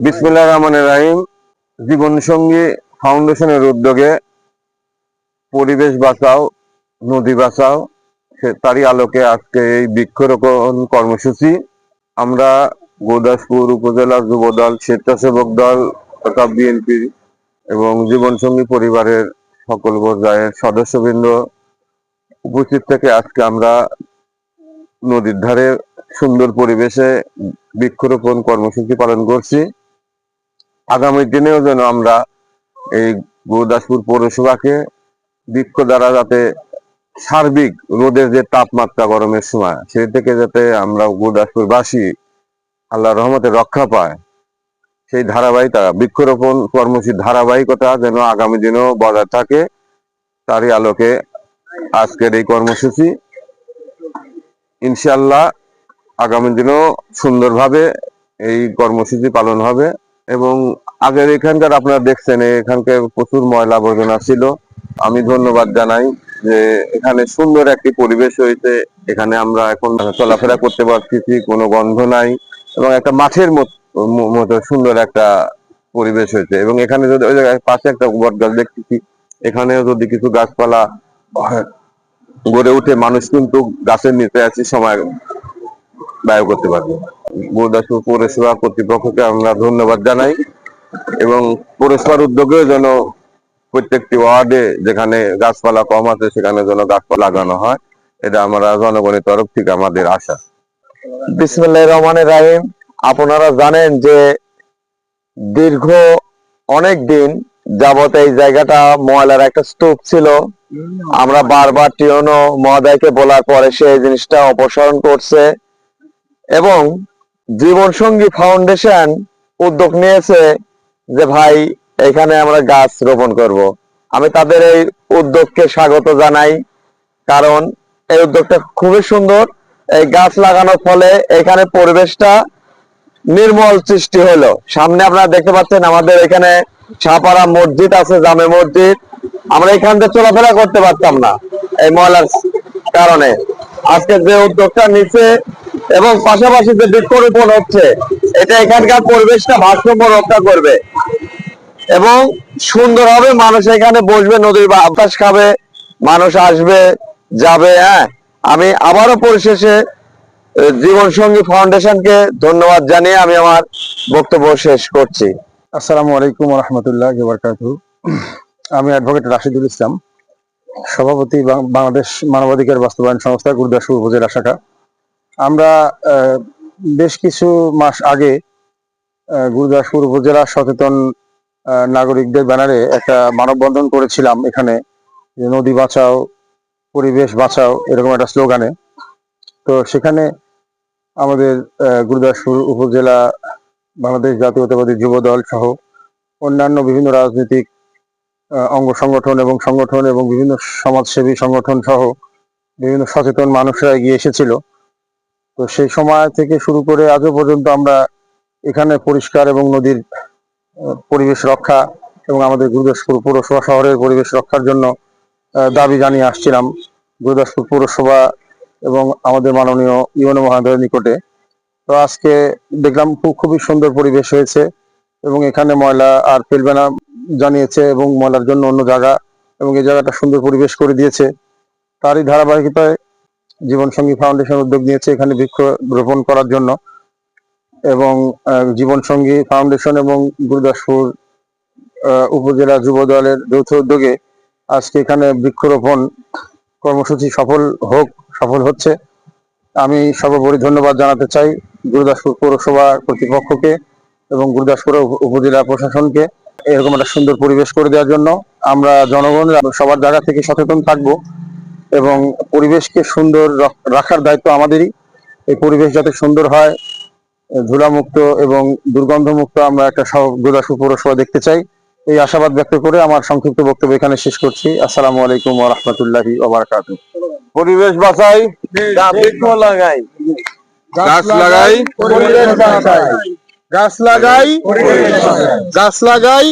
বিসমুল্লাহ রহমানের রাহিম। জীবন সঙ্গী ফাউন্ডেশনের উদ্যোগে পরিবেশ বাঁচাও, নদী বাঁচাও তারই আলোকে আজকে এই বৃক্ষরোপণ কর্মসূচি। আমরা গোদাসপুর উপজেলা যুবদল, স্বেচ্ছাসেবক দল তথা বিএনপি এবং জীবন সঙ্গী পরিবারের সকল পর্যায়ের সদস্যবৃন্দ উপস্থিত থেকে আজকে আমরা নদীর ধারে সুন্দর পরিবেশে বৃক্ষরোপণ কর্মসূচি পালন করছি। আগামী দিনেও যেন আমরা এই গুরুদাসপুর পৌরসভাকে বৃক্ষ দ্বারা যাতে সার্বিক রোদের যে তাপমাত্রা গরমের সময়, সেই থেকে যাতে আমরা গুরুদাসপুর বাসী আল্লাহ রহমতে রক্ষা পায়, সেই ধারাবাহিকতা, বৃক্ষরোপণ কর্মসূচির ধারাবাহিকতা যেন আগামী দিনেও বজায় থাকে, তারই আলোকে আজকের এই কর্মসূচি। ইনশাল্লাহ আগামী দিনেও সুন্দরভাবে এই কর্মসূচি পালন হবে। এবং আগের এখানকার আপনারা দেখছেন, এখানকার প্রচুর ময়লা আবর্জনা ছিল। আমি ধন্যবাদ জানাই যে এখানে সুন্দর একটি পরিবেশ হয়েছে। এখানে আমরা এখন চলাফেরা করতে পারতেছি, কোনো গন্ধ নাই এবং একটা মাঠের মত- সুন্দর একটা পরিবেশ হয়েছে। এবং এখানে যদি ওই জায়গায় পাশে একটা বট গাছ দেখতেছি, এখানেও যদি কিছু গাছপালা গড়ে উঠে, মানুষ কিন্তু গাছের নিচে আছে সময় ব্যয় করতে পারবে। গুরুদাসপুর পৌরসভা কর্তৃপক্ষকে আমরা ধন্যবাদ জানাই এবং পৌরসভার উদ্যোগেও যেন প্রত্যেকটি ওয়ার্ডে যেখানে গাছপালা কম আছে, সেখানে যেন গাছপালা লাগানো হয়। এটা আমরা জনগণের তরফ থেকে আমাদের আশা। বিসমুল্লাহ রহমানের রাহিম। আপনারা জানেন যে দীর্ঘ অনেক দিন যাবত এই জায়গাটা ময়লার একটা স্তূপ ছিল। আমরা বারবার টিওনো মহোদয়কে বলার পরে সে জিনিসটা অপসারণ করছে। এবং জীবন সঙ্গী ফাউন্ডেশন উদ্যোগ নিয়েছে যে, ভাই, এখানে আমরা গাছ রোপণ করব। আমি তাদের এই উদ্যোগকে স্বাগত জানাই, কারণ এই উদ্যোগটা খুবই সুন্দর। এই গাছ লাগানোর ফলে এখানে পরিবেশটা নির্মল সৃষ্টি হলো। সামনে আপনারা দেখতে পাচ্ছেন আমাদের এখানে ছাপাড়া মসজিদ আছে, জামে মসজিদ। আমরা এখান থেকে চলাফেরা করতে পারতাম না এই ময়লার কারণে। আজকে যে উদ্যোগটা নিচ্ছে এবং পাশাপাশি যে বৃক্ষরোপণ হচ্ছে, এটা এখানকার পরিবেশটা ভারসাম্য রক্ষা করবে। এবং সুন্দর হবে মানুষ এখানে বসবে, নদীর বা বাতাস খাবে, মানুষ আসবে, যাবে হ্যাঁ। আমি আবারও পরিশেষে জীবন সঙ্গী ফাউন্ডেশনকে ধন্যবাদ জানিয়ে আমি আমার বক্তব্য শেষ করছি। আসসালামু আলাইকুম রহমতুল্লাহ বারকাতু আমি অ্যাডভোকেট রাশিদুল ইসলাম, সভাপতি বাংলাদেশ মানবাধিকার বাস্তবায়ন সংস্থা, গুরুদাসপুর উপজেলা শাখা। আমরা বেশ কিছু মাস আগে গুরুদাসপুর উপজেলা সচেতন নাগরিকদের ব্যানারে একটা মানববন্ধন করেছিলাম এখানে, যে নদী বাঁচাও, পরিবেশ বাঁচাও, এরকম একটা স্লোগানে। তো সেখানে আমাদের গুরুদাসপুর উপজেলা, বাংলাদেশ জাতীয়তাবাদী যুব দল সহ অন্যান্য বিভিন্ন রাজনৈতিক অঙ্গ সংগঠন এবং সংগঠন এবং বিভিন্ন সমাজসেবী সংগঠন সহ বিভিন্ন সচেতন মানুষরা এগিয়ে এসেছিল। তো সেই সময় থেকে শুরু করে আজও পর্যন্ত আমরা এখানে পরিষ্কার এবং নদীর পরিবেশ রক্ষা এবং আমাদের গুরুদাসপুর পৌরসভা শহরের পরিবেশ রক্ষার জন্য দাবি জানিয়ে আসছিলাম গুরুদাসপুর পৌরসভা এবং আমাদের মাননীয় ইউনো মহাদয়ের নিকটে। তো আজকে দেখলাম খুব, খুবই সুন্দর পরিবেশ হয়েছে এবং এখানে ময়লা আর ফেলবে না জানিয়েছে এবং ময়লার জন্য অন্য জায়গা এবং এই জায়গাটা সুন্দর পরিবেশ করে দিয়েছে। তারই ধারাবাহিকতায় জীবন সঙ্গী ফাউন্ডেশন উদ্যোগ নিয়েছে এখানে বৃক্ষ রোপণ করার জন্য। এবং আহ, জীবন সঙ্গী ফাউন্ডেশন এবং গুরুদাসপুর উপজেলা যুব দলের যৌথ উদ্যোগে আজকে এখানে বৃক্ষরোপণ কর্মসূচি সফল হোক সফল হচ্ছে। আমি সর্বোপরি ধন্যবাদ জানাতে চাই গুরুদাসপুর পৌরসভা কর্তৃপক্ষকে এবং গুরুদাসপুর উপ- উপজেলা প্রশাসনকে। এরকম একটা সুন্দর পরিবেশ করে দেওয়ার জন্য আমরা জনগণ সবার জায়গা থেকে সচেতন থাকব। এবং পরিবেশকে সুন্দর রাখার দায়িত্ব আমাদেরই। এই পরিবেশ যাতে সুন্দর হয় ধুলামুক্ত এবং দুর্গন্ধমুক্ত আমরা একটা গুরুদাসপুর পৌরসভা দেখতে চাই। এই আশাবাদ ব্যক্ত করে আমার সংক্ষিপ্ত বক্তব্য এখানে শেষ করছি। আসসালামু আলাইকুম ওয়া রাহমাতুল্লাহি পরিবেশ বাঁচাই লাগাই। গাছ লাগাই গাছ লাগাই গাছ লাগাই